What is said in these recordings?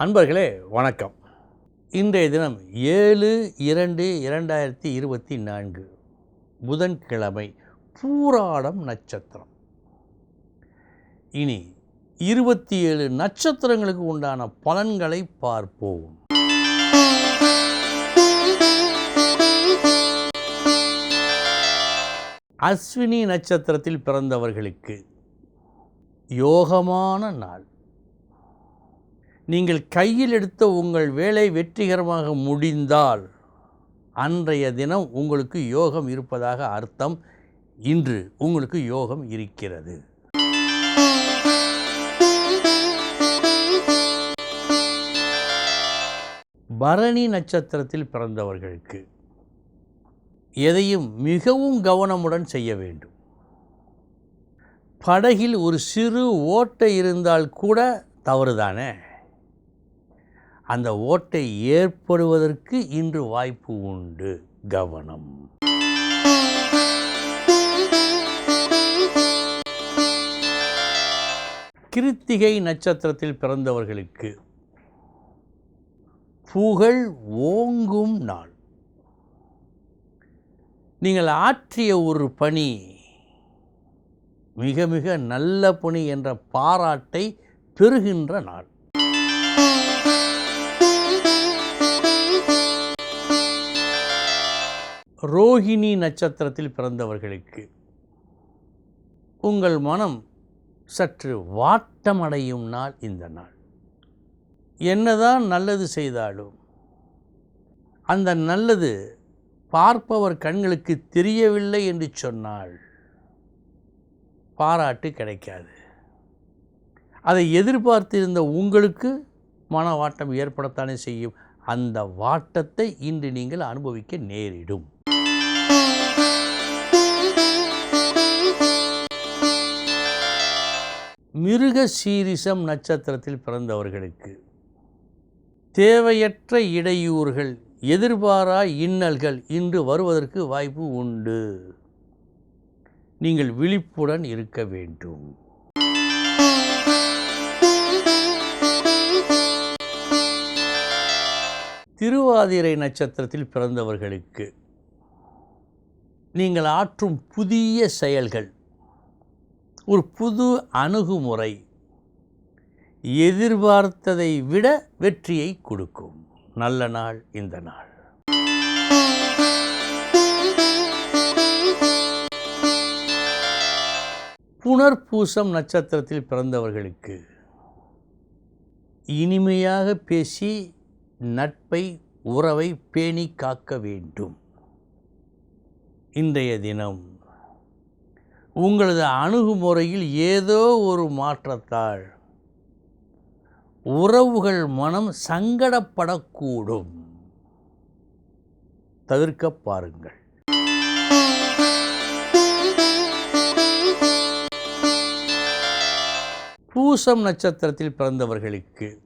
அன்பர்களே வணக்கம். இன்றைய தினம் ஏழு இரண்டு இரண்டாயிரத்தி இருபத்தி நான்கு புதன்கிழமை பூராடம் நட்சத்திரம். இனி இருபத்தி ஏழு நட்சத்திரங்களுக்கு உண்டான பலன்களை பார்ப்போம். அஸ்வினி நட்சத்திரத்தில் பிறந்தவர்களுக்கு யோகமான நாள். நீங்கள் கையில் எடுத்த உங்கள் வேலை வெற்றிகரமாக முடிந்தால் அன்றைய தினம் உங்களுக்கு யோகம் இருப்பதாக அர்த்தம். இன்று உங்களுக்கு யோகம் இருக்கிறது. பரணி நட்சத்திரத்தில் பிறந்தவர்களுக்கு எதையும் மிகவும் கவனமுடன் செய்ய வேண்டும். படகில் ஒரு சிறு ஓட்டை இருந்தால் கூட தவறுதானே? அந்த ஓட்டை ஏற்படுவதற்கு இன்று வாய்ப்பு உண்டு. கவனம். கிருத்திகை நட்சத்திரத்தில் பிறந்தவர்களுக்கு புகழ் ஓங்கும் நாள். நீங்கள் ஆற்றிய ஒரு பணி மிக மிக நல்ல பணி என்ற பாராட்டை பெறுகின்ற நாள். ரோஹிணி நட்சத்திரத்தில் பிறந்தவர்களுக்கு உங்கள் மனம் சற்று வாட்டமடையும் நாள் இந்த நாள். என்னதான் நல்லது செய்தாலும் அந்த நல்லது பார்ப்பவர் கண்களுக்கு தெரியவில்லை என்று சொன்னால் பாராட்டு கிடைக்காது. அதை எதிர்பார்த்திருந்த உங்களுக்கு மனவாட்டம் ஏற்படத்தானே செய்யும். அந்த வாட்டத்தை இன்று நீங்கள் அனுபவிக்க நேரிடும். மிருக சீரிசம் நட்சத்திரத்தில் பிறந்தவர்களுக்கு தேவையற்ற இடையூறுகள் எதிர்பாரா இன்னல்கள் இன்று வருவதற்கு வாய்ப்பு உண்டு. நீங்கள் விழிப்புடன் இருக்க வேண்டும். திருவாதிரை நட்சத்திரத்தில் பிறந்தவர்களுக்கு நீங்கள் ஆற்றும் புதிய செயல்கள். ஒரு புது அணுகுமுறை. எதிர்பார்த்ததை விட வெற்றியை கொடுக்கும். நல்ல நாள் இந்த நாள். புனர்பூசம் நட்சத்திரத்தில் பிறந்தவர்களுக்கு இனிமையாக பேசி நட்பை உறவை பேணி காக்க வேண்டும். இன்றைய தினம் உங்களது அணுகுமுறையில் ஏதோ ஒரு மாற்றத்தால் உறவுகள் மனம் சங்கடப்படக்கூடும். தவிர்க்க பாருங்கள். பூசம் நட்சத்திரத்தில் பிறந்தவர்களுக்கு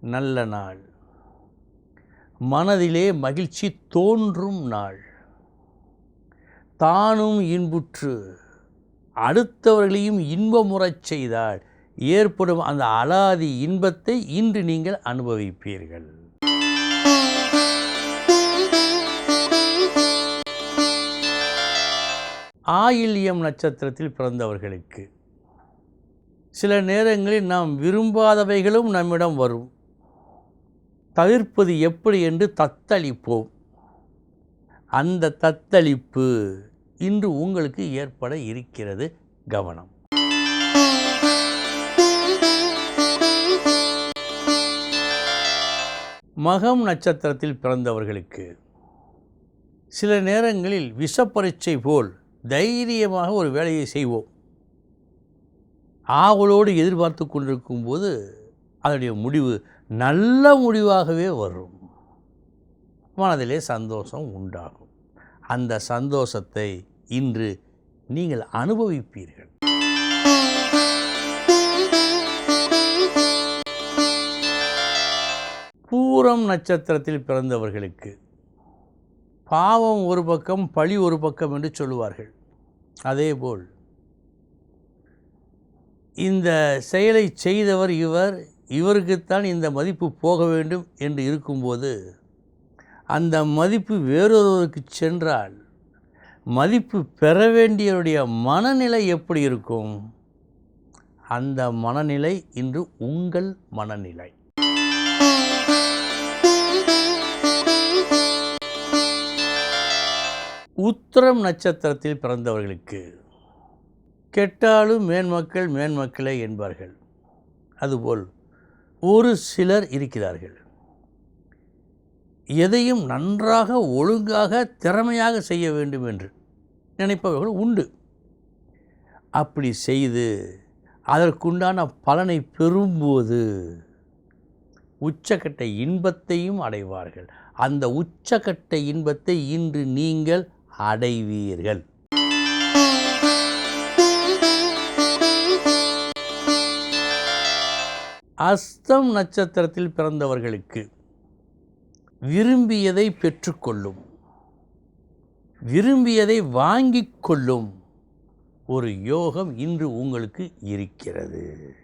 நல்ல நாள். மனதிலே மகிழ்ச்சி தோன்றும் நாள். தானும் இன்புற்று. அடுத்தவர்களையும் இன்பமுறச் செய்தால் ஏற்படும் அந்த அலாதி இன்பத்தை இன்று நீங்கள் அனுபவிப்பீர்கள். ஆயில்யம் நட்சத்திரத்தில் பிறந்தவர்களுக்கு. சில நேரங்களில் நாம் விரும்பாதவைகளும் நம்மிடம் வரும். தவிர்ப்பது எப்படி என்று தத்தளிப்போம். அந்த தத்தளிப்பு இன்று உங்களுக்கு ஏற்பட இருக்கிறது கவனம். மகம் நட்சத்திரத்தில் பிறந்தவர்களுக்கு சில நேரங்களில் விஷப்பரீட்சை போல் தைரியமாக ஒரு வேலையை செய்வோம். ஆவலோடு எதிர்பார்த்து கொண்டிருக்கும் போது அதனுடைய முடிவு நல்ல முடிவாகவே வரும். மனதிலே சந்தோஷம் உண்டாகும். அந்த சந்தோஷத்தை இன்று நீங்கள் அனுபவிப்பீர்கள். பூரம் நட்சத்திரத்தில் பிறந்தவர்களுக்கு பாவம் ஒரு பக்கம் பழி ஒரு பக்கம் என்று சொல்லுவார்கள். அதேபோல் இந்த செயலை செய்தவர் இவர் இவருக்குத்தான் இந்த மதிப்பு போக வேண்டும் என்று இருக்கும்போது அந்த மதிப்பு வேறொருவருக்கு சென்றால் மதிப்பு பெற வேண்டியவருடைய மனநிலை எப்படி இருக்கும்? அந்த மனநிலை இன்று உங்கள் மனநிலை. உத்தரம் நட்சத்திரத்தில் பிறந்தவர்களுக்கு கெட்டாலும் மேன்மக்கள் மேன்மக்களே என்பார்கள். அதுபோல் ஒரு சிலர் இருக்கிறார்கள். எதையும் நன்றாக ஒழுங்காக திறமையாக செய்ய வேண்டும் என்று நினைப்பவர்கள் உண்டு. அப்படி செய்து அதற்குண்டான பலனை பெறும்போது உச்சக்கட்ட இன்பத்தையும் அடைவார்கள். அந்த உச்சக்கட்ட இன்பத்தை இன்று நீங்கள் அடைவீர்கள். அஸ்தம் நட்சத்திரத்தில் பிறந்தவர்களுக்கு விரும்பியதை பெற்றுக்கொள்ளும். விரும்பியதை வாங்கிக் கொள்ளும் ஒரு யோகம் இன்று உங்களுக்கு இருக்கிறது.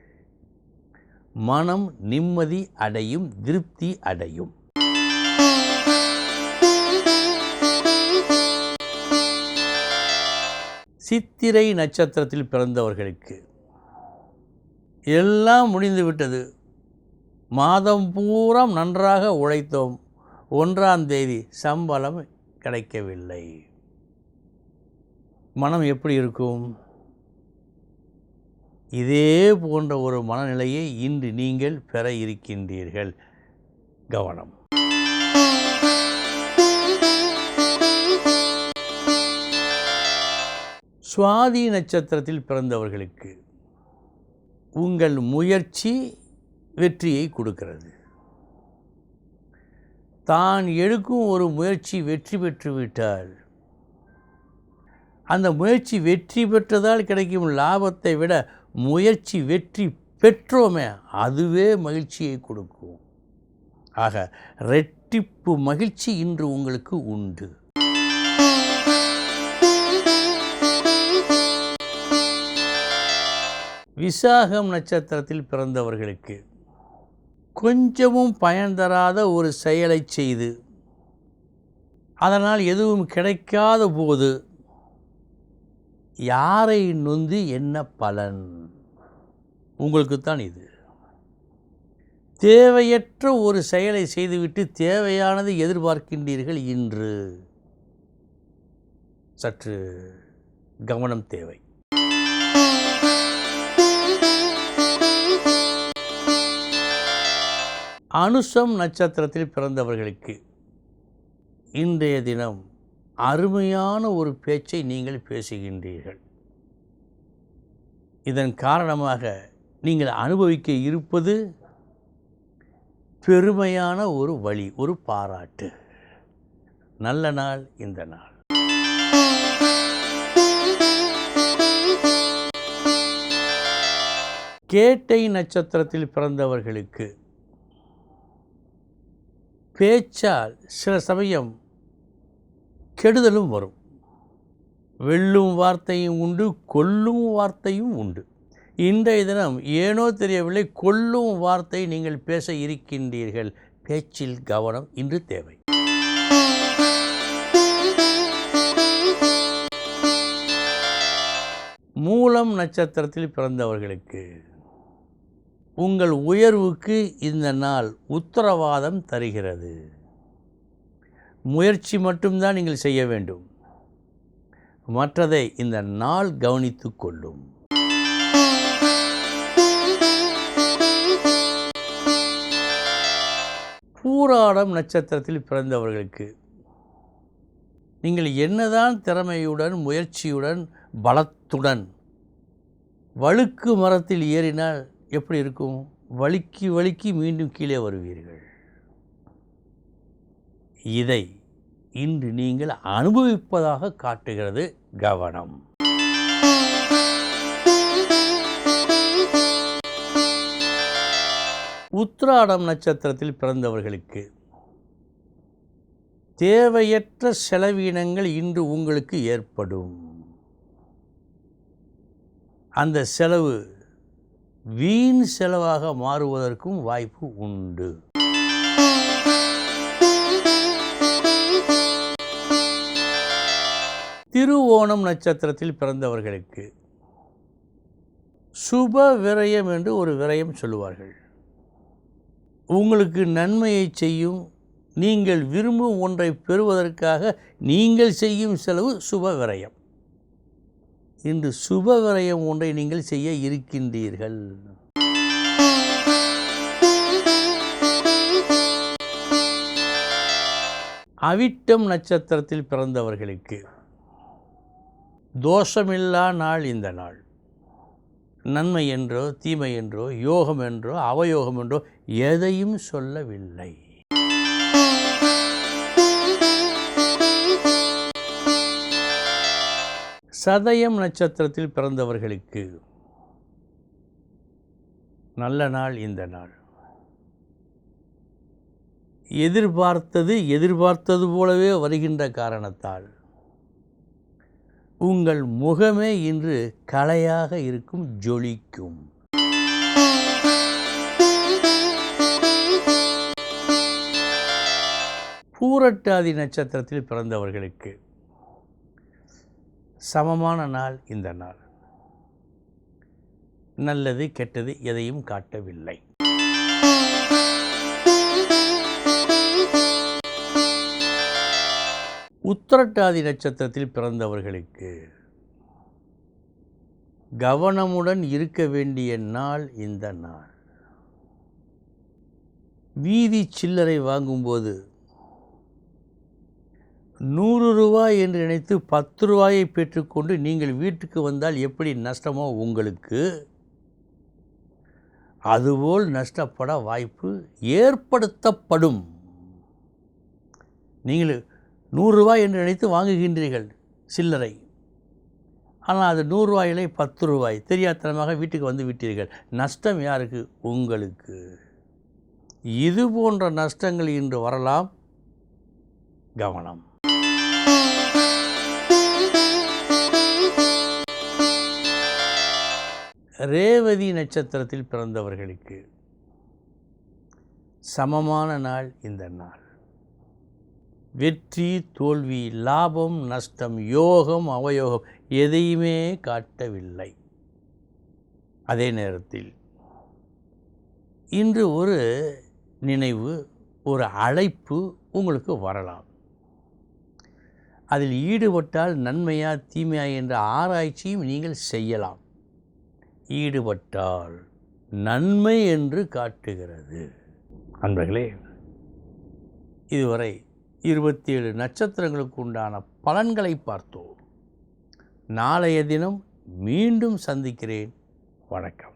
மனம் நிம்மதி அடையும் திருப்தி அடையும். சித்திரை நட்சத்திரத்தில் பிறந்தவர்களுக்கு எல்லாம் முடிந்துவிட்டது மாதம் பூரா நன்றாக உழைத்தோம். ஒன்றாம் தேதி சம்பளம் கிடைக்கவில்லை. மனம் எப்படி இருக்கும்? இதே போன்ற ஒரு மனநிலையை இன்று நீங்கள் பெற இருக்கின்றீர்கள். கவனம். சுவாதி நட்சத்திரத்தில் பிறந்தவர்களுக்கு உங்கள் முயற்சி வெற்றியை கொடுக்கிறது. தான் எடுக்கும் ஒரு முயற்சி வெற்றி பெற்றுவிட்டால் அந்த முயற்சி வெற்றி பெற்றதால் கிடைக்கும் லாபத்தை விட முயற்சி வெற்றி பெற்றோமே அதுவே மகிழ்ச்சியை கொடுக்கும். ஆக ரெட்டிப்பு மகிழ்ச்சி இன்று உங்களுக்கு உண்டு. விசாகம் நட்சத்திரத்தில் பிறந்தவர்களுக்கு கொஞ்சமும் பயன் தராத ஒரு செயலை செய்து அதனால் எதுவும் கிடைக்காத போது யாரை நொந்து என்ன பலன்? உங்களுக்குத்தான் இது. தேவையற்ற ஒரு செயலை செய்துவிட்டு தேவையானது எதிர்பார்க்கின்றீர்கள் இன்று. சற்று கவனம் தேவை. அனுஷம் நட்சத்திரத்தில் பிறந்தவர்களுக்கு இன்றைய தினம் அருமையான ஒரு பேச்சை நீங்கள் பேசுகின்றீர்கள். இதன் காரணமாக நீங்கள் அனுபவிக்க இருப்பது பெருமையான ஒரு வழி ஒரு பாராட்டு. நல்ல நாள் இந்த நாள். கேட்டை நட்சத்திரத்தில் பிறந்தவர்களுக்கு பேச்சால் சில சமயம் கெடுதலும் வரும். வெல்லும் வார்த்தையும் உண்டு கொல்லும் வார்த்தையும் உண்டு. இன்றைய தினம் ஏனோ தெரியவில்லை கொல்லும் வார்த்தை நீங்கள் பேச இருக்கின்றீர்கள். பேச்சில் கவனம் இன்று தேவை. மூலம் நட்சத்திரத்தில் பிறந்தவர்களுக்கு உங்கள் உயர்வுக்கு இந்த நாள் உத்தரவாதம் தருகிறது. முயற்சி மட்டும்தான் நீங்கள் செய்ய வேண்டும். மற்றதை இந்த நாள் கவனித்து கொள்ளும். பூராடம் நட்சத்திரத்தில் பிறந்தவர்களுக்கு நீங்கள் என்னதான் திறமையுடன் முயற்சியுடன் பலத்துடன் வழுக்கு மரத்தில் ஏறினால் எப்படி இருக்கும்? வழுக்கி வழுக்கி மீண்டும் கீழே வருவீர்கள். இதை இன்று நீங்கள் அனுபவிப்பதாக காட்டுகிறது கவனம். உத்ராடம் நட்சத்திரத்தில் பிறந்தவர்களுக்கு தேவையற்ற செலவீனங்கள் இன்று உங்களுக்கு ஏற்படும். அந்த செலவு வீண் செலவாக மாறுவதற்கும் வாய்ப்பு உண்டு. திருவோணம் நட்சத்திரத்தில் பிறந்தவர்களுக்கு சுப விரயம் என்று ஒரு விரயம் சொல்லுவார்கள். உங்களுக்கு நன்மையை செய்யும் நீங்கள் விரும்பும் ஒன்றை பெறுவதற்காக நீங்கள் செய்யும் செலவு சுப விரயம். இன்று சுபவிரயம் ஒன்றை நீங்கள் செய்ய இருக்கின்றீர்கள். அவிட்டம் நட்சத்திரத்தில் பிறந்தவர்களுக்கு தோஷமில்லா நாள் இந்த நாள். நன்மை என்றோ தீமை என்றோ யோகம் என்றோ அவயோகம் என்றோ எதையும் சொல்லவில்லை. சதயம் நட்சத்திரத்தில் பிறந்தவர்களுக்கு நல்ல நாள் இந்த நாள். எதிர்பார்த்தது எதிர்பார்த்தது போலவே வருகின்ற காரணத்தால் உங்கள் முகமே இன்று கலையாக இருக்கும் ஜொலிக்கும். பூரட்டாதி நட்சத்திரத்தில் பிறந்தவர்களுக்கு சமமான நாள் இந்த நாள். நல்லது கெட்டது எதையும் காட்டவில்லை. உத்தரட்டாதி நட்சத்திரத்தில் பிறந்தவர்களுக்கு கவனமுடன் இருக்க வேண்டிய நாள் இந்த நாள். வீதி சில்லறை வாங்கும்போது நூறு ரூபாய் என்று நினைத்து பத்து ரூபாயை பெற்றுக்கொண்டு நீங்கள் வீட்டுக்கு வந்தால் எப்படி நஷ்டமோ உங்களுக்கு? அதுபோல் நஷ்டப்பட வாய்ப்பு ஏற்படுத்தப்படும். நீங்கள் நூறுரூவாய் என்று நினைத்து வாங்குகின்றீர்கள் சில்லறை. ஆனால் அது நூறுரூவாயிலே பத்து ரூபாய். தெரியாத்தனமாக வீட்டுக்கு வந்து விட்டீர்கள். நஷ்டம் யாருக்கு? உங்களுக்கு. இது போன்ற நஷ்டங்கள் இன்று வரலாம். கவனம். ரேவதி நட்சத்திரத்தில் பிறந்தவர்களுக்கு சமமான நாள் இந்த நாள். வெற்றி தோல்வி லாபம் நஷ்டம் யோகம் அவயோகம் எதையுமே காட்டவில்லை. அதே நேரத்தில் இன்று ஒரு நினைவு ஒரு அழைப்பு உங்களுக்கு வரலாம். அதில் ஈடுபட்டால் நன்மையா தீமையா என்ற ஆராய்ச்சியும் நீங்கள் செய்யலாம். ஈடுபட்டால் நன்மை என்று காட்டுகிறது. அன்பர்களே இதுவரை இருபத்தி ஏழு நட்சத்திரங்களுக்கு உண்டான பலன்களை பார்த்தோம். நாளைய தினம் மீண்டும் சந்திக்கிறேன். வணக்கம்.